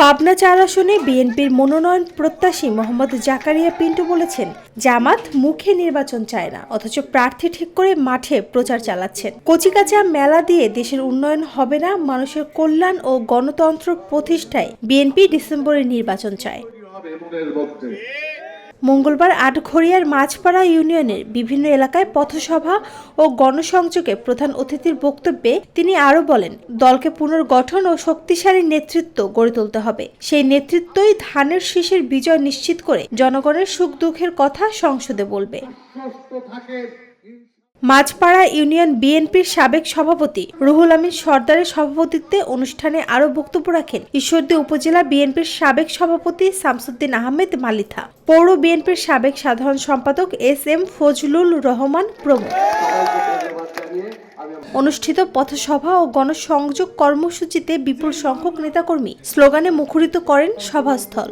পাবনা চার আসনে বিএনপির মনোনয়ন প্রত্যাশী মোহাম্মদ জাকারিয়া পিন্টু বলেছেন, জামাত মুখে নির্বাচন চায় না, অথচ প্রার্থী ঠিক করে মাঠে প্রচার চালাচ্ছেন। কচিকাচা মেলা দিয়ে দেশের উন্নয়ন হবে না, মানুষের কল্যাণ ও গণতন্ত্র প্রতিষ্ঠায় বিএনপি ডিসেম্বরে নির্বাচন চায়। মঙ্গলবার আটঘরিয়ার মাছপাড়া ইউনিয়নের বিভিন্ন এলাকায় পথসভা ও গণসংযোগে প্রধান অতিথির বক্তব্যে তিনি আরও বলেন, দলকে পুনর্গঠন ও শক্তিশালী নেতৃত্ব গড়ে তুলতে হবে। সেই নেতৃত্বই ধানের শীষের বিজয় নিশ্চিত করে জনগণের সুখ দুঃখের কথা সংসদে বলবে। মাঝপাড়া ইউনিয়ন বিএনপির সাবেক সভাপতি রুহুল আমিন সর্দারের সভাপতিত্বে অনুষ্ঠানে আরও বক্তব্য রাখেন ঈশ্বরদী উপজেলা বিএনপির সাবেক সভাপতি শামসুদ্দিন আহমেদ মালিথা, পৌর বিএনপির সাবেক সাধারণ সম্পাদক এস এম ফজলুল রহমান প্রমুখ। অনুষ্ঠিত পথসভা ও গণসংযোগ কর্মসূচিতে বিপুল সংখ্যক নেতাকর্মী স্লোগানে মুখরিত করেন সভাস্থল।